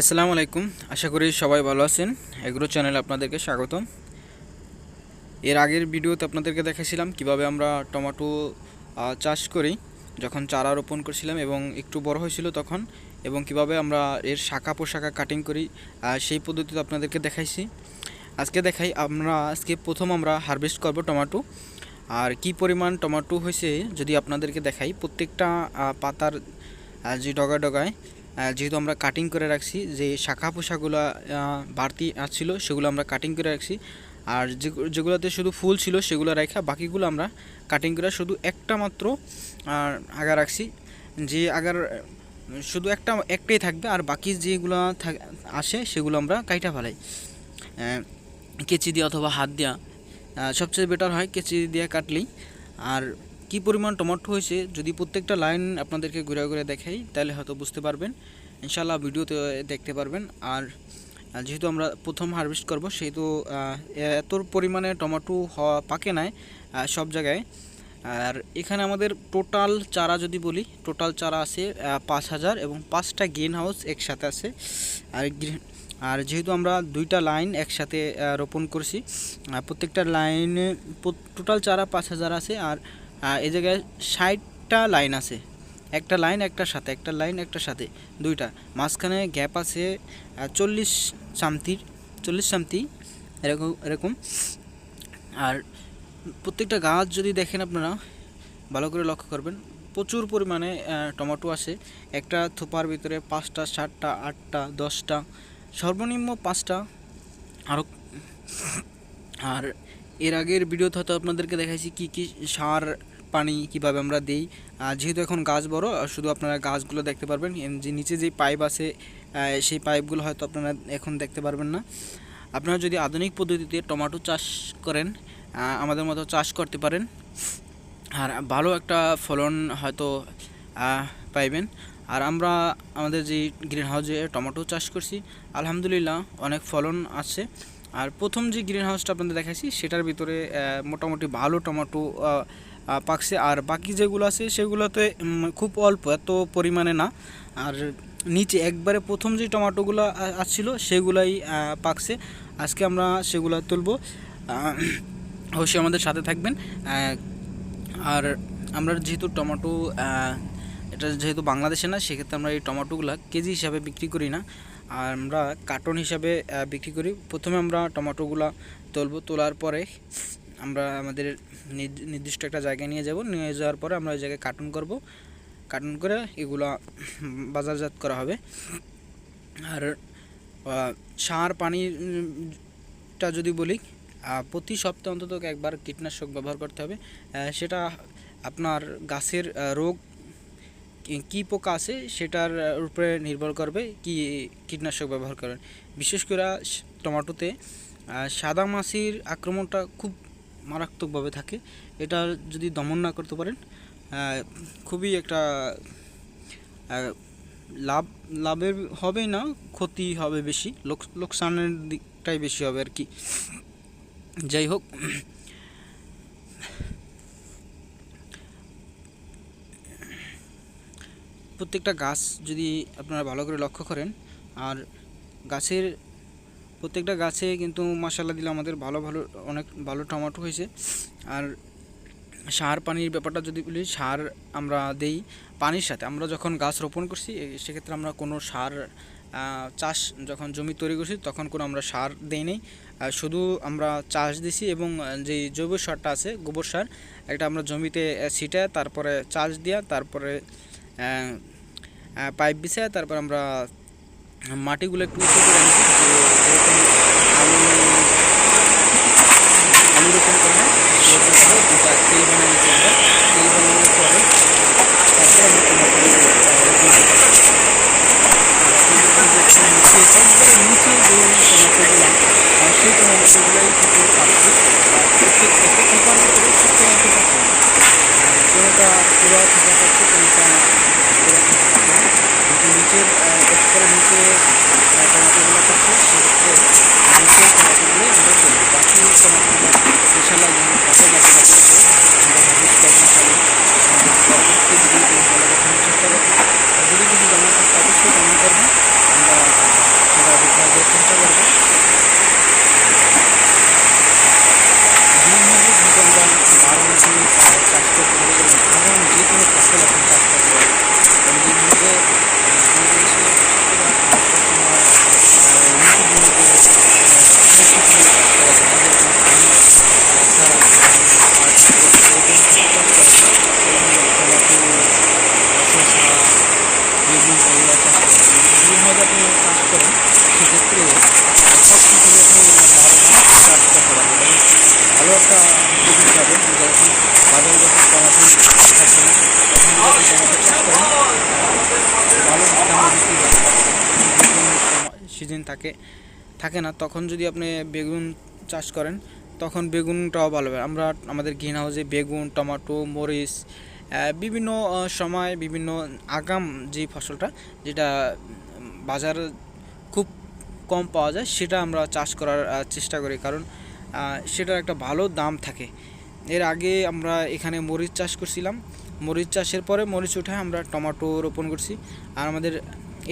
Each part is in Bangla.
আসসালামু আলাইকুম। আশা করি সবাই ভালো আছেন। এগ্রো চ্যানেলে আপনাদেরকে স্বাগতম। এর আগের ভিডিওতে আপনাদেরকে দেখাছিলাম কীভাবে আমরা টমেটো চাষ করি। যখন চারা রোপণ করছিলাম এবং একটু বড় হয়েছিল তখন এবং কীভাবে আমরা এর শাখা পোশাখা কাটিং করি সেই পদ্ধতিতে আপনাদেরকে দেখাইছি। আজকে দেখাই, আমরা আজকে প্রথম আমরা হারভেস্ট করব টমেটো। আর কি পরিমাণ টমেটো হয়েছে যদি আপনাদেরকে দেখাই, প্রত্যেকটা পাতার যে ডগা ডগায় যেহেতু আমরা কাটিং করে রাখছি যে শাখা পোশাকগুলো বাড়তি ছিল সেগুলো আমরা কাটিং করে রাখছি। আর যেগুলোতে শুধু ফুল ছিল সেগুলো রেখা বাকিগুলো আমরা কাটিং করে শুধু একটা মাত্র আগা রাখছি। যে আগার শুধু একটা একটাই থাকবে আর বাকি যেগুলো আসে সেগুলো আমরা কাইটা ফেলাই। কেচি দিয়ে অথবা হাত আহ, সবচেয়ে বেটার হয় কেচি দিয়ে কাটলেই। আর কি পরিমাণ টমেটো হয়েছে যদি প্রত্যেকটা লাইন আপনাদেরকে ঘুরে ঘুরে দেখাই, তাহলে হয়তো বুঝতে পারবেন। ইনশাল্লাহ ভিডিওতে দেখতে পারবেন। আর যেহেতু আমরা প্রথম হারভেস্ট করব, সেহেতু এত পরিমাণে টমেটো হওয়া পাকে নাই সব জায়গায়। আর এখানে আমাদের টোটাল চারা যদি বলি, টোটাল চারা আছে পাঁচ হাজার এবং পাঁচটা গ্রিন হাউস একসাথে আছে। আর আর যেহেতু আমরা দুইটা লাইন একসাথে রোপণ করছি প্রত্যেকটা লাইনে টোটাল চারা পাঁচ হাজার আছে। আর এই জায়গায় ষাটটা লাইন আছে। একটা লাইন একটার সাথে, একটা লাইন একটার সাথে, দুইটা। মাঝখানে গ্যাপ আছে চল্লিশ সামতির চল্লিশ সামতি এরকম এরকম। আর প্রত্যেকটা গাছ যদি দেখেন আপনারা, ভালো করে লক্ষ্য করবেন, প্রচুর পরিমাণে টমেটো আসে। একটা থোপার ভিতরে পাঁচটা, সাতটা, আটটা, দশটা, সর্বনিম্ন পাঁচটা। আরও আর এর আগের ভিডিওতে হয়তো আপনাদেরকে দেখাইছি কি কি সার পানি কীভাবে আমরা দেই। যেহেতু এখন গাছ বড় শুধু আপনারা গাছগুলো দেখতে পারবেন যে নিচে যে পাইপ আছে সেই পাইপগুলো হয়তো আপনারা এখন দেখতে পারবেন না। আপনারা যদি আধুনিক পদ্ধতিতে টমেটো চাষ করেন আমাদের মতো চাষ করতে পারেন, আর ভালো একটা ফলন হয়তো পাইবেন। আর আমরা আমাদের যে গ্রিন হাউসে টমেটো চাষ করছি, আলহামদুলিল্লাহ অনেক ফলন আছে। আর প্রথম যে গ্রিন হাউসটা আপনাদের দেখাইছি, সেটার ভিতরে মোটামুটি ভালো টমেটো পাকছে। আর বাকি যেগুলো আছে, সেগুলোতে খুব অল্প, এত পরিমাণে না। আর নিচে একবারে প্রথম যে টমেটোগুলো আসছিল, সেগুলাই পাকছে। আজকে আমরা সেগুলো তুলব। অবশ্যই আমাদের সাথে থাকবেন। আর আমরা যেহেতু টমেটো এটা যেহেতু বাংলাদেশে না, সেক্ষেত্রে আমরা এই টমেটোগুলো কেজি হিসাবে বিক্রি করি না। আর আমরা কার্টন হিসাবে বিক্রি করি। প্রথমে আমরা টমেটোগুলো তুলবো। তোলার পরে আমরা আমাদের নির্দিষ্ট একটা জায়গায় নিয়ে যাব। নিয়ে যাওয়ার পরে আমরা ওই জায়গায় কার্টুন করব। কার্টুন করে এগুলো বাজারজাত করা হবে। আর সার পানিটা যদি বলি প্রতি সপ্তাহে অন্তত একবার কীটনাশক ব্যবহার করতে হবে। সেটা আপনার গাছের রোগ কি- পোকা আছে সেটার উপরে নির্ভর করবে কি কীটনাশক ব্যবহার করেন। বিশেষ করে টমেটোতে সাদা মাছির আক্রমণটা খুব মারাত্মকভাবে থাকে। এটা যদি দমন না করতে পারেন খুবই একটা লাভ, লাভের হবে না, ক্ষতি হবে বেশি, লোক- লোকসানের দিকটাই বেশি হবে আর কি। যাই হোক, প্রত্যেকটা গাছ যদি আপনারা ভালো করে লক্ষ্য করেন, আর গাছের প্রত্যেকটা গাছে কিন্তু মাসাল্লা দিলে আমাদের ভালো ভালো, অনেক ভালো টমাটো হয়েছে। আর সার পানির ব্যাপারটা যদি বলি, সার আমরা দেই পানির সাথে। আমরা যখন গাছ রোপণ করছি সেক্ষেত্রে আমরা কোনো সার চাষ যখন জমি তৈরি করছি, তখন কোনো আমরা সার দেই নাই। শুধু আমরা চাষ দিছি এবং যে জৈব সারটা আছে, গোবর সার, এটা আমরা জমিতে ছিটায় তারপরে চাষ দিয়া, তারপরে পাইপ বিছায়, তারপর আমরা মাটিগুলো একটু উঁচু করে আনছি যেরকম আলু আলু রোপণ করে দুটা তেল বানিয়ে নিচ্ছি আমরা তেল বানানোর পরে তারপর আমরা টমাটো রোপণ করছি। আর তেল যখন নিচে একবারে নিচে যে টমাটোগুলো আহ, সেই টমাটোগুলাই কিন্তু পাচ্ছি আর প্রত্যেক একটা টিপার ভিতরে সব টমাটো পাচ্ছে না আর কোনোটা পুরো থোকা পাচ্ছে কোনোটা পুরো থোকা পাচ্ছে না কিন্তু নিচের আহ, একবারে নিচে আহ, টমাটোগুলো পাচ্ছে সেক্ষেত্রে নিচের টমাটোগুলোই আমরা তুলব বাকি টমাটোগুলো ইনশাল্লাহ যখন পাবে বাকি বাকি আমরা হারভেস্ট করব ইনশাল্লাহ আর পরবর্তী ভিডিওতে ভালো দেখানোর চেষ্টা করব আর যদি কিছু জানার থাকে অবশ্যই কমেন্ট করবেন আমরা বেগুন এগুলো চাষ করেন গ্রিন হাউস আপনি চাষ করেন সেক্ষেত্রে সব কিছুরই আপনি লাভবান চাষ করতে পারবেন এবং ভালো সিজন থাকে থাকে না, তখন যদি আপনি বেগুন চাষ করেন, তখন বেগুনটাও ভালো হবে। আমরা আমাদের গ্রিন হাউসে বেগুন, টমেটো, মরিচ বিভিন্ন সময় বিভিন্ন আগাম যে ফসলটা, যেটা বাজার খুব কম পাওয়া যায়, সেটা আমরা চাষ করার চেষ্টা করি। কারণ সেটার একটা ভালো দাম থাকে। এর আগে আমরা এখানে মরিচ চাষ করছিলাম। মরিচ চাষের পরে মরিচ উঠে আমরা টমেটো রোপণ করছি। আর আমাদের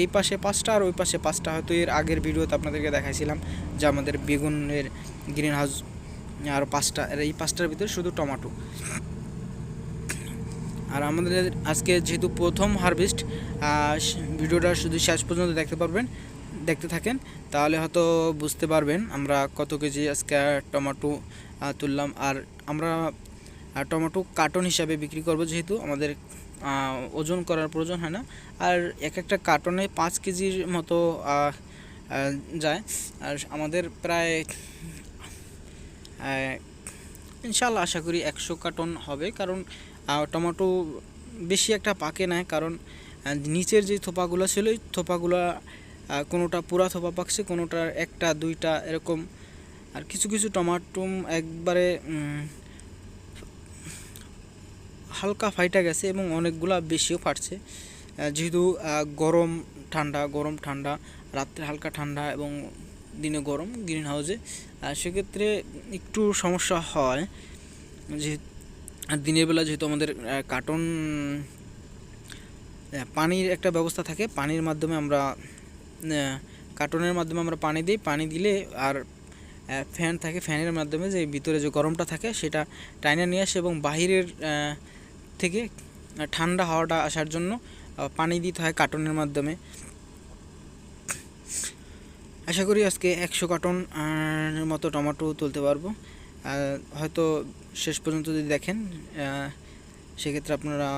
এই পাশে পাঁচটা আর ওই পাশে পাঁচটা। হয়তো এর আগের ভিডিওতে আপনাদেরকে দেখাইছিলাম যে আমাদের বেগুনের গ্রিন হাউস আর পাঁচটা এই পাঁচটার ভিতরে শুধু টমেটো। আর আমাদের আজকে যেহেতু প্রথম হারভেস্ট ভিডিওটা শুধু শেষ পর্যন্ত দেখতে পারবেন। দেখতে থাকেন, তাহলে হয়তো বুঝতে পারবেন আমরা কত কেজি আজকে টমেটো তুললাম। আর আমরা টমেটো কার্টন হিসাবে বিক্রি করব যেহেতু আমাদের ওজন করার প্রয়োজন হয় না। আর এক একটা কার্টনে পাঁচ কেজির মতো যায়। আর আমাদের প্রায় ইনশাল্লাহ আশা করি একশো কার্টন হবে। কারণ টমেটো বেশি একটা পাকে না, কারণ নিচের যে থোপাগুলো ছিল, ওই থোপাগুলো কোনোটা পুরা থোপা পাকছে কোনোটার একটা, দুইটা এরকম। আর কিছু কিছু টমাটো একবারে হালকা ফাইটা গেছে এবং অনেকগুলা বেশিও ফাটছে। যেহেতু গরম ঠান্ডা গরম ঠান্ডা, রাত্রে হালকা ঠান্ডা এবং দিনে গরম গ্রিন হাউসে সেক্ষেত্রে একটু সমস্যা হয় যে দিনের বেলা যেহেতু আমাদের কার্টন পানির একটা ব্যবস্থা থাকে, পানির মাধ্যমে আমরা কার্টনের মাধ্যমে আমরা পানি দিই। পানি দিলে আর ফ্যান থাকে ফ্যানের মাধ্যমে যে ভিতরে যে গরমটা থাকে সেটা টাইনে নিয়ে আসে এবং বাহিরের থেকে ঠান্ডা হাওয়াটা আসার জন্য পানি দিতে হয় কার্টনের মাধ্যমে। আশা করি আজকে একশো কার্টন মতো টমেটো তুলতে পারব। হয়তো শেষ পর্যন্ত যদি দেখেন সেক্ষেত্রে আপনারা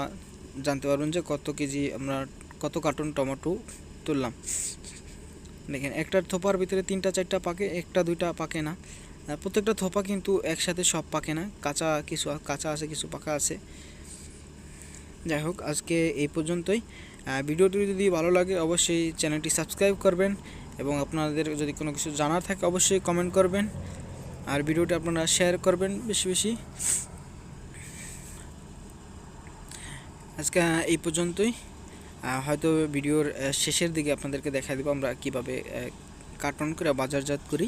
জানতে পারবেন যে কত কেজি আমরা, কত কার্টন টমেটো তুললাম। দেখেন, একটা থোপার ভিতরে তিনটা, চারটা পাকে, একটা, দুইটা পাকে না। প্রত্যেকটা থোপা কিন্তু একসাথে সব পাকে না। কাঁচা কিছু কাঁচা আছে, কিছু পাকা আছে। যাই হোক, আজকে এই পর্যন্তই। ভিডিওটি যদি ভালো লাগে, অবশ্যই চ্যানেলটি সাবস্ক্রাইব করবেন এবং আপনাদের যদি কোনো কিছু জানার থাকে, অবশ্যই কমেন্ট করবেন। আর ভিডিওটি আপনারা শেয়ার করবেন বেশি বেশি। আজকে এই পর্যন্তই। হয়তো ভিডিওর শেষের দিকে আপনাদেরকে দেখা দেবো আমরা কীভাবে কার্টন করে বাজারজাত করি।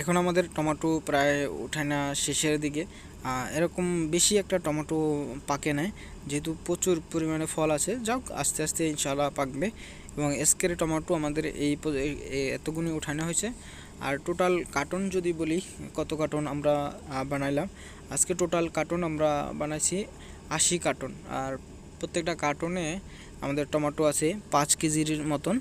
এখন আমাদের টমেটো প্রায় উঠায় না শেষের দিকে। এরকম বেশি একটা টমেটো পাকে নাই। যেহেতু প্রচুর পরিমাণে ফল আছে, যাক, আস্তে আস্তে ইনশাল্লাহ পাকবে। এবং এসকের টমেটো আমাদের এই এই উঠানো হয়েছে। আর টোটাল কার্টন যদি বলি, কত কার্টন আমরা বানাইলাম? আজকে টোটাল কার্টন আমরা বানাইছি আশি কার্টন। আর প্রত্যেকটা কার্টনে আমাদের টমেটো আছে পাঁচ কেজির মতন।